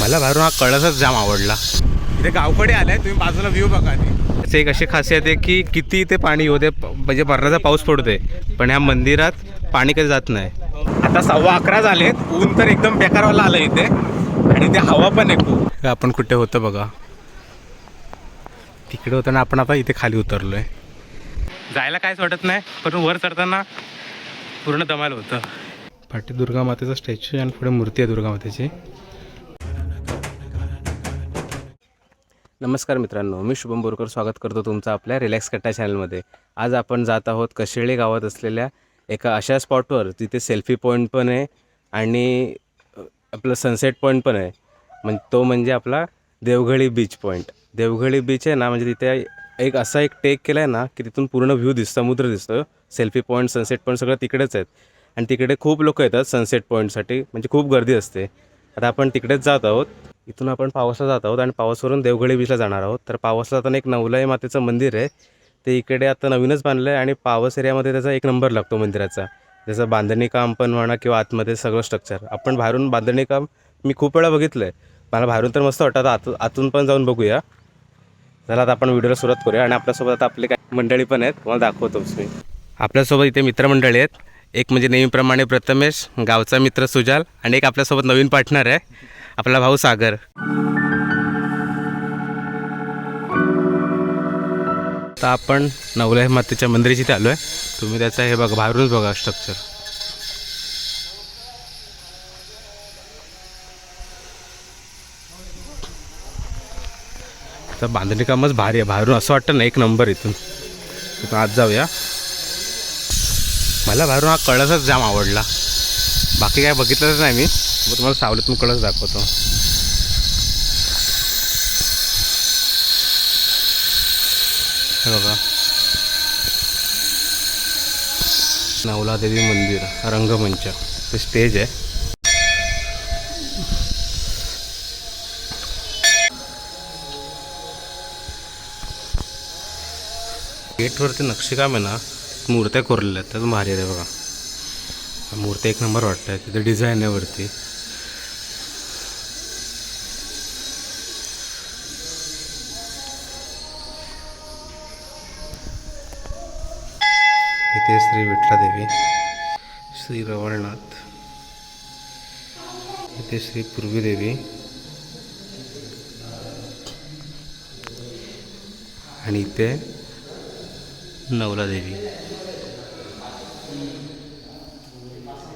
मला बाहेरून हा कळसच जाम आवडला. इथे गावकडे आलाय तुम्ही बाजूला व्ह्यू बघा त्याची एक अशी खासियत आहे की किती ते पाणी होते म्हणजे बर्राचा पाऊस पडतोय पण ह्या मंदिरात पाणी कधी जात नाही. आता सव्वा अकरा झालेत ऊन तर एकदम बेकारवाला आलं इथे आणि ते हवा पण आहे खूप. आपण कुठे होतं बघा. तिकडे होतं ना आपण आता इथे खाली उतरलोय. जायला काहीच वाटत नाही पण वर चढताना पूर्ण दमाल होतं. पाठी दुर्गा मातेचा स्टॅच्यू आणि पुढे मूर्ती आहे दुर्गा मातेची नमस्कार मित्रांनो मी शुभम बोरकर. स्वागत करतो तुमचं आपल्या रिलॅक्स कट्टा चॅनलमध्ये. आज आपण जात आहोत कशेळी गावात असलेल्या एका अशा स्पॉटवर तिथे सेल्फी पॉईंट पण आहे आणि आपलं सनसेट पॉईंट पण आहे. म्हण तो म्हणजे आपला Devghali beach point Devghali beach आहे ना म्हणजे तिथे एक असा एक टेक केला आहे ना की तिथून पूर्ण व्ह्यू दिसतो समुद्र दिसतो सेल्फी पॉईंट सनसेट पॉईंट सगळं तिकडेच आहेत. आणि तिकडे खूप लोक येतात सनसेट पॉईंटसाठी म्हणजे खूप गर्दी असते. आता आपण तिकडेच जात आहोत. इथून आपण पावसला जात आहोत आणि पावसवरून देवगडी बीचला जाणार आहोत. तर पावसला जाताना एक नवलाई मातेचं मंदिर आहे. ते इकडे आता नवीनच बांधलं आहे आणि पावस एरियामध्ये त्याचा एक नंबर लागतो मंदिराचा. जसं बांधणी काम पण म्हणा किंवा आतमध्ये सगळं स्ट्रक्चर आपण बाहेरून बांधणी काम मी खूप वेळा बघितलं आहे मला बाहेरून तर मस्त वाटतं. आत आतून आतून पण जाऊन बघूया. चला आता आपण व्हिडिओला सुरुवात करूया आणि आपल्यासोबत आता आपले काही मंडळी पण आहेत. तुम्हाला दाखवतोच मी. आपल्यासोबत इथे मित्रमंडळी आहेत. एक म्हणजे नेहमीप्रमाणे प्रथमेश गावचा मित्र सुजाल आणि एक आपल्यासोबत नवीन पार्टनर आहे. आपला भाऊ सागर. आता आपण नवलाई मातेच्या मंदिराची आलो आहे तुम्ही त्याचं हे बघा बाहेरूनच बघा स्ट्रक्चर तर बांधणी कामच भारी आहे. बाहेरून असं वाटतं ना एक नंबर इथून. इथून आज जाऊया. मला बाहेरून हा कळसच जाम आवडला. बाकी काय बघितलंच नाही मी. मग तुम्हाला सावलीतून कळस दाखवतो. हे बघा. नवला देवी मंदिर रंगमंच. ते स्टेज आहे. गेटवरती नक्षीकाम आहे ना मूर्त्या कोरलेल्या आहेत. त्यात भारी आहे बघा. मूर्त्या एक नंबर वाटत आहे तिथे डिझाईन आहे वरती. ते श्री विठ्ठलादेवी श्री रवळनाथ इथे श्री पूर्वीदेवी आणि इथे नवला देवी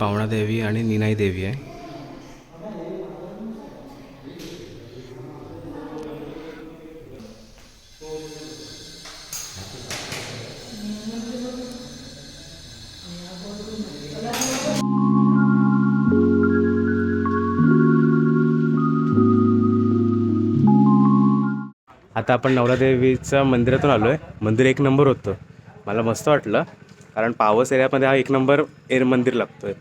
पावणा देवी आणि निनाई देवी आहे. आता आपण नवरादेवीच्या मंदिरातून आलो आहे मंदिर एक नंबर होतं. मला मस्त वाटलं. कारण पावस एरियामध्ये हा एक नंबर एर मंदिर लागतो आहे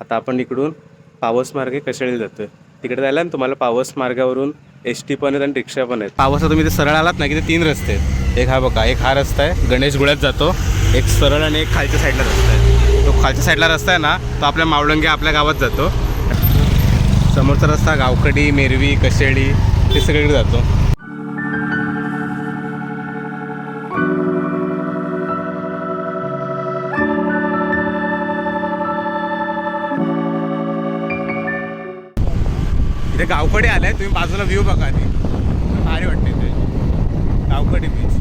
आता आपण इकडून पावस मार्गे कशाळी जातो आहे तिकडे जायला ना तुम्हाला पावस मार्गावरून एस टी पण आहेत आणि रिक्षा पण आहेत. पावसा तुम्ही ते सरळ आलात ना की ते तीन रस्ते आहेत. एक हा बघा एक हा रस्ता आहे. गणेश गुळ्यात जातो. एक सरळ आणि एक खालच्या साईडला रस्ता आहे. तो खालच्या साईडला रस्ता आहे ना तो आपल्या मावळंगे आपल्या गावात जातो. समोरचा रस्ता गावकडी मेरवी कशेळी ते सगळीकडे जातो. गावकडे गावकडे आहे तुम्ही बाजूला व्ह्यू बघा ते भारी वाटते ते. गावकडे बीच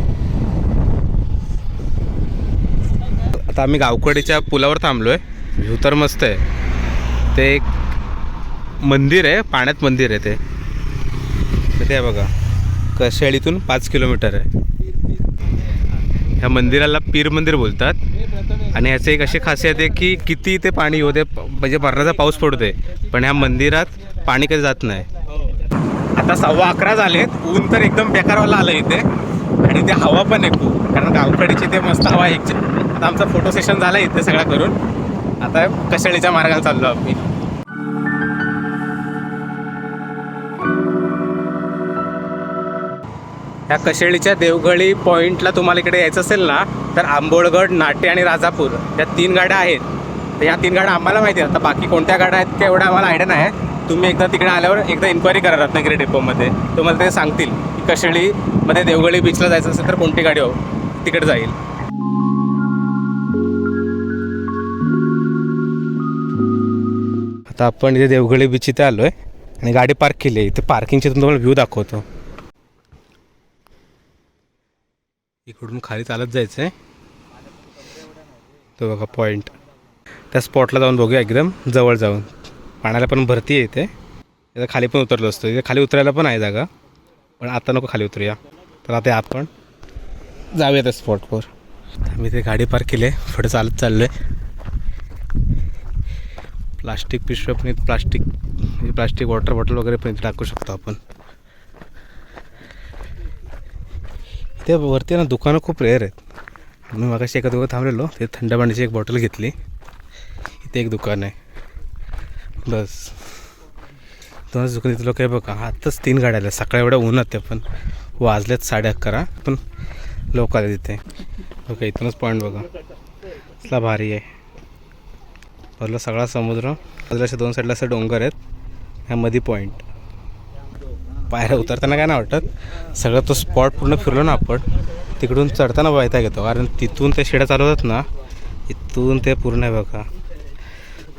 आता आम्ही गावकडीच्या पुलावर थांबलो आहे व्ह्यू तर मस्त आहे. ते एक मंदिर आहे पाण्यात मंदिर आहे ते. तर ते आहे बघा. कशाळीतून पाच किलोमीटर आहे. ह्या मंदिराला पीर मंदिर बोलतात. आणि ह्याचं एक अशी खासियत आहे की किती ते पाणी होते म्हणजे बर्राचा पाऊस पडते पण ह्या मंदिरात पाणी कधी जात नाही. आता सव्वा अकरा झालेत ऊन तर एकदम बेकारवाला आलं इथे. आणि ते हवा पण आहे खूप कारण गावकडीची ते मस्त हवा आहे. आता आमचा फोटो सेशन झाला इथे सगळा करून. आता कशाळीच्या मार्गाला चाललो आम्ही. ह्या कशेळीच्या देवगळी पॉईंटला तुम्हाला इकडे यायचं असेल ना तर आंबोळगड नाटे आणि राजापूर या तीन गाड्या आहेत. तर या तीन गाड्या आम्हाला माहिती आहेत. आता बाकी कोणत्या गाड्या आहेत ते एवढं आम्हाला आयडिया नाही. तुम्ही एकदा तिकडे आल्यावर एकदा इन्क्वायरी करा रत्नागिरी डेपोमध्ये तुम्हाला ते सांगतील की कशेळीमध्ये देवगळी बीचला जायचं असेल तर कोणती गाडी हो तिकडे जाईल. आता आपण इथे देवगळी बीच इथे आलो आहे आणि गाडी पार्क केली आहे. इथे पार्किंगचे तुम्हाला व्ह्यू दाखवतो. इकडून खाली चालत जायचं आहे तो बघा पॉईंट त्या स्पॉटला जाऊन बघूया एकदम. जवळ जाऊन. पाण्याला पण भरती आहे इथे. इथं खाली पण उतरलो असतो. इथे खाली उतरायला पण आहे जागा. पण आता नको खाली उतरूया. तर आता आपण जाऊया त्या स्पॉटवर आम्ही ते गाडी पार्क केली आहे. पुढे चालत चाललो आहे प्लास्टिक पिशव्या पण इथं प्लास्टिक प्लास्टिक वॉटर बॉटल वगैरे पण इथे टाकू शकतो आपण. इथे वरती ना दुकानं खूप रेअर आहेत. मी मागाशी एका दुकान थांबलेलो. ते थंड पाण्याची एक बॉटल घेतली. इथे एक दुकान आहे. बस दोनच दुकान इथे लोक आहे बघा आत्ताच तीन गाड्या आल्या. सकाळी एवढ्या ऊन ते पण वाजल्यात साडे अकरा पण लोक आले तिथे. ओके इथूनच पॉईंट बघा. असला भारी आहे. बाजूला सगळा समुद्र. बाजूला असे दोन साईडला असे डोंगर आहेत. ह्यामध्ये पॉईंट पायऱ्या उतरताना काय नाही वाटत. सगळं तो स्पॉट पूर्ण फिरलो ना आपण तिकडून चढताना वायता घेतो कारण तिथून ते शिड्या चालवतात ना इथून ते पूर्ण आहे बघा.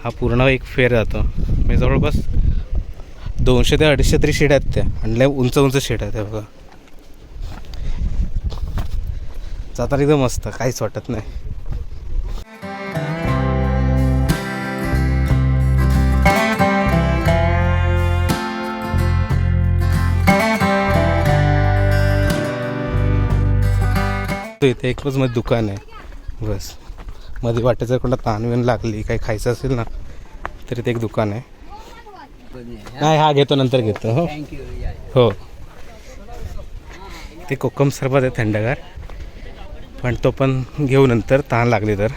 हा पूर्ण एक फेर जातो. मी जवळपास दोनशे ते अडीचशे तरी शेड आहेत त्या. आणि लय उंच उंच शेड आहेत त्या बघा. जाताना एकदम मस्त काहीच वाटत नाही. इथे एकच मध्ये दुकान आहे. बस. मध्ये वाटेत जर कोणता ताणवेण लागली काही खायचं असेल ना तर इथे एक दुकान आहे. नाही हा घेतो नंतर घेतो हो. हो. ते कोकम सरबत आहे थंडगार. पण तो पण घेऊ नंतर ताण लागली तर.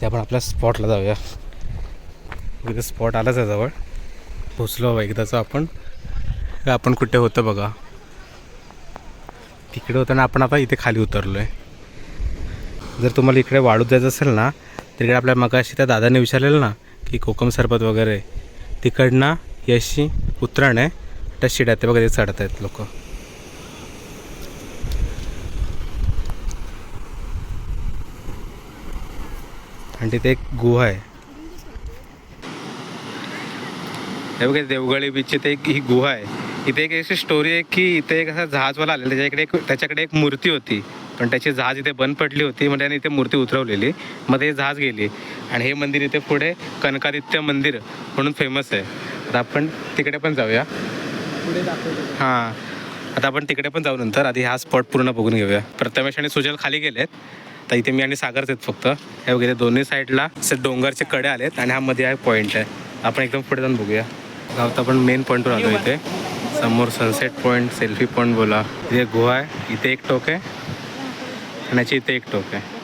ते आपण आपल्या स्पॉटला जाऊया. इथे स्पॉट आलाच आहे जवळ. पोचलो हवं एकदाचं आपण. आपण कुठे होतं बघा. तिकडे होताना आपण आता इथे खाली उतरलो आहे जर तुम्हाला इकडे वाढू द्यायचं असेल ना तिकडे आपल्या मगाशी त्या दादाने विचारलेलं ना की कोकम सरबत वगैरे तिकडनं यशी उतरण आहे त्या शिड्या ते वगैरे चढत आहेत लोक. आणि तिथे एक गुहा आहे. हे बघा देवगळी बीच इथे एक ही गुहा आहे. इथे एक अशी स्टोरी आहे की इथे एक असा जहाजवाला आलेला त्याच्याकडे एक त्याच्याकडे एक मूर्ती होती. पण त्याची जहाज इथे बंद पडली होती म्हणजे त्याने इथे मूर्ती उतरवलेली. मग ते जहाज गेली. आणि हे मंदिर इथे पुढे कनकादित्य मंदिर म्हणून फेमस आहे. आता आपण तिकडे पण जाऊया. हां. आता आपण तिकडे पण जाऊ नंतर. आधी हा स्पॉट पूर्ण बघून घेऊया. प्रथमेश आणि सुजल खाली गेलेत. तर इथे मी आणि सागरच आहेत फक्त. हे वगैरे दोन्ही साईडला असे डोंगरचे कडे आलेत आणि हा मध्ये आहे पॉईंट आहे. आपण एकदम पुढे जाऊन बघूया. गावात आपण मेन पॉईंटवर आलो इथे. समोर सनसेट पॉईंट सेल्फी पॉईंट बोला. इथे गुहा आहे. इथे एक टोक आहे. आणि याची इथे एक टोक आहे.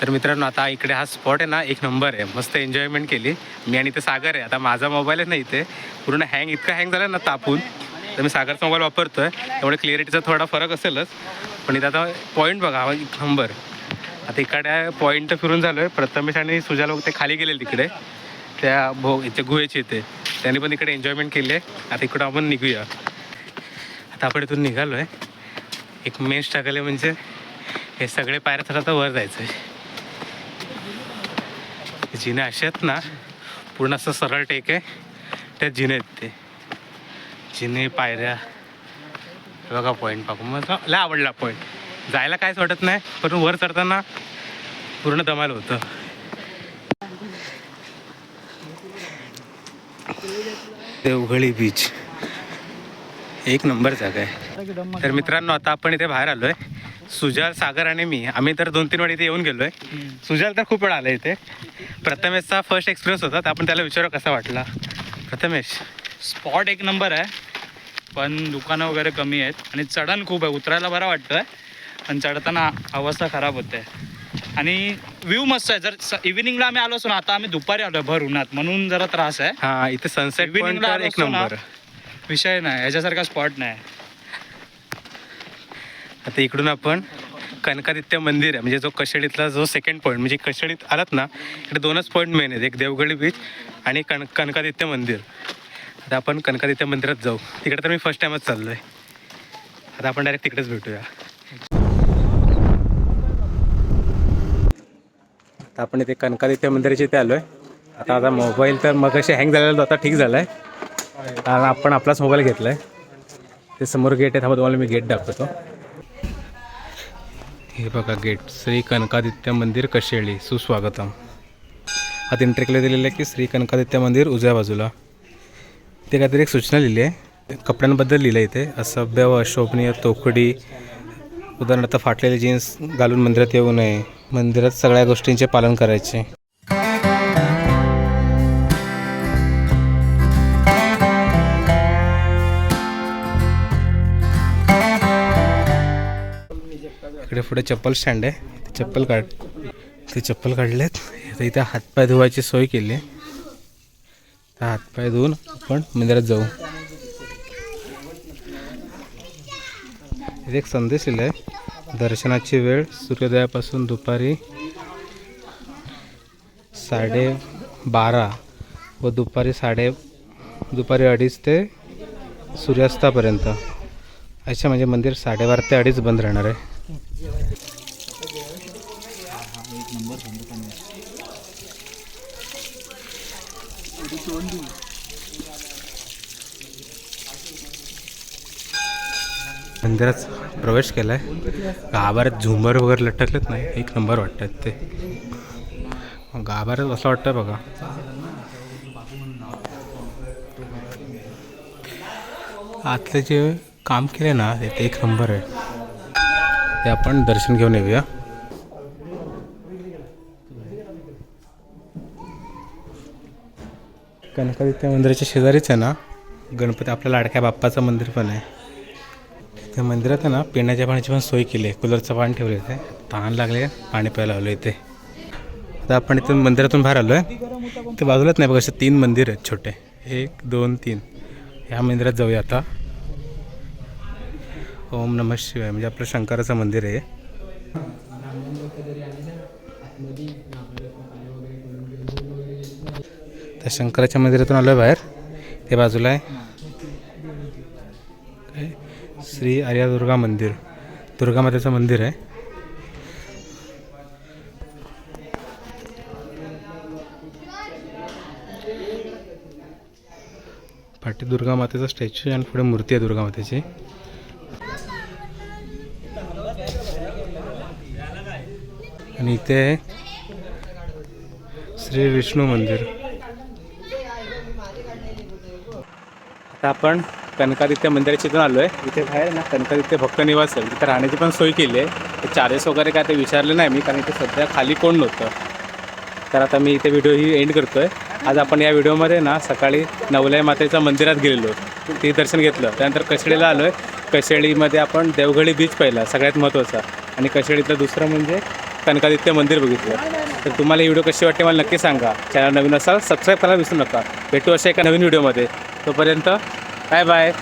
तर मित्रांनो आता इकडे हा स्पॉट आहे ना एक नंबर आहे. मस्त एन्जॉयमेंट केली. मी आणि इथे सागर आहे. आता माझा मोबाईल आहे ना इथे. पूर्ण हँग इतका हँग झाला ना तापून. तर मी सागरचा मोबाईल वापरतो आहे त्यामुळे क्लिअरिटीचा थोडा फरक असेलच. पण इथं आता पॉईंट बघा हा एक नंबर आता इकडे पॉईंट फिरून झालो आहे प्रथमेश आणि सुजाला ते खाली गेले तिकडे. त्या भो इथे गुहेचे इथे. त्यांनी पण इकडे एन्जॉयमेंट केली आहे. आता इकडं आपण निघूया. आता आपण इथून निघालो आहे एक मेन स्ट्रगल आहे म्हणजे हे सगळे पायऱ्या तर आता वर जायचं आहे जिने असे आहेत ना पूर्ण असं सरळ टेक आहे. त्या जिने आहेत ते. जिने पायऱ्या बघा पॉईंट पाकू मग लय आवडला पॉईंट जायला काहीच वाटत नाही पण वर चढताना पूर्ण दमायला होतं. देवघळी बीच एक नंबर जागा आहे. तर मित्रांनो आता आपण इथे बाहेर आलोय. सुजाल सागर आणि मी. आम्ही तर दोन तीन वेळा इथे येऊन गेलोय. सुजाल तर खूप वेळा आला इथे. प्रथमेशचा फर्स्ट एक्सपिरियन्स होता तर आपण त्याला विचारू कसा वाटला. प्रथमेश. स्पॉट एक नंबर आहे पण दुकानं वगैरे कमी आहेत आणि चढण खूप आहे. उतरायला बरं वाटतं आहे पण चढताना अवस्था खराब होते. आणि व्ह्यू मस्त आहे. जर इव्हिनिंगला आम्ही आलो असतो ना आता आम्ही दुपारी आलो भर उन्हात. म्हणून जरा त्रास आहे. हा इथे सनसेट Evening पॉईंट ला तर आलो एक. नंबर. विषय नाही ह्याच्यासारखा स्पॉट नाही. आता इकडून आपण कनकादित्य मंदिर आहे म्हणजे जो कशेडीतला जो सेकंड पॉईंट म्हणजे कशेडीत आलात ना इकडे दोनच पॉईंट मेन आहेत एक देवगडी बीच आणि कण कनकादित्य मंदिर. आता आपण कनकादित्य मंदिरात जाऊ. तिकडे तर मी फर्स्ट टाईमच चाललो आहे आता आपण डायरेक्ट तिकडेच भेटूया. आता आपण इथे कनकादित्य मंदिराच्या इथे आलो आहे आता आता मोबाईल तर मग असे हँग झालेला होता ठीक झाला आहे कारण आपण आपलाच मोबाईल घेतला आहे ते समोर गेट आहे थांबा तुम्हाला मी गेट दाखवतो. हे बघा गेट श्री कनकादित्य मंदिर कशेळी सुस्वागतम. आता इंटरेक्टला दिलेलं आहे की श्री कनकादित्य मंदिर उजव्या बाजूला. ते काहीतरी एक सूचना लिहिली आहे. कपड्यांबद्दल लिहिलं आहे इथे. असभ्य व अशोभनीय तोकडी उदाहरणार्थ फाटलेले जीन्स घालून मंदिरात येऊ नये. मंदिरात सगळ्या गोष्टींचे पालन करायचे. इकडे पुढे चप्पल स्टँड आहे. ते चप्पल काढ ते चप्पल काढलेत. तर इथे हातपाय धुवायची सोय केली आहे. तर हातपाय धुवून आपण मंदिरात जाऊ. इथे एक संदेश लिहिला आहे. दर्शनाची वेळ सूर्योदयापासून दुपारी साडे बारा व दुपारी साडे दुपारी अडीच ते सूर्यास्तापर्यंत. अच्छा म्हणजे मंदिर साडेबारा ते अडीच बंद राहणार आहे. मंदिरात प्रवेश केला आहे गाभाऱ्यात झुंबर वगैरे लटकलेत नाही एक नंबर वाटतात ते. गाभाऱ्यात असं वाटतं बघा. आतले जे काम केले ना ते एक नंबर आहे. ते आपण दर्शन घेऊन येऊया. कनकादित्य मंदिराच्या शेजारीच आहे ना गणपती आपल्या लाडक्या बाप्पाचं मंदिर पण आहे. त्या मंदिरात आहे ना पिण्याच्या पाण्याची पण सोय केली आहे. कूलरचं पाणी ठेवलं इथे. तहान लागले पाणी प्यायला आलो इथे. आता आपण इथून मंदिरातून बाहेर आलो आहे ते बाजूलाच नाही बघा असे तीन मंदिर आहेत छोटे. एक दोन तीन. ह्या मंदिरात जाऊया आता. ओम नम शिवाय म्हणजे आपलं शंकराचं मंदिर आहे. त्या शंकराच्या मंदिरातून आलो आहे बाहेर ते बाजूला आहे. श्री आर्यादुर्गा मंदिर दुर्गा मातेचं मंदिर आहे. पाठी दुर्गा मातेचा स्टॅच्यू आणि पुढे मूर्ती आहे दुर्गा मातेची. आणि इथे आहे श्री विष्णू मंदिर. आता आपण कनकादित्य मंदिराच्या इथून आलो आहे इथे बाहेर ना कनकादित्य भक्त निवास आहे. तिथे राहण्याची पण सोय केली आहे चार्जेस वगैरे काय ते विचारले नाही मी कारण इथे सध्या खाली कोण नव्हतं. तर आता मी इथे व्हिडिओ ही एंड करतो आहे आज आपण या व्हिडिओमध्ये ना सकाळी नवलाई मातेच्या मंदिरात गेलेलो. ते दर्शन घेतलं. त्यानंतर कशेळीला आलो आहे कशेळीमध्ये आपण देवघळी बीच पाहिला सगळ्यात महत्त्वाचा आणि कशेळीतलं दुसरं म्हणजे कनकादित्य मंदिर बघितलं. तर तुम्हाला ही व्हिडिओ कशी वाटते मला नक्की सांगा. चॅनल नवीन असाल सबस्क्राईब करायला विसरू नका. भेटू अशा एका नवीन व्हिडिओमध्ये तोपर्यंत बाय बाय.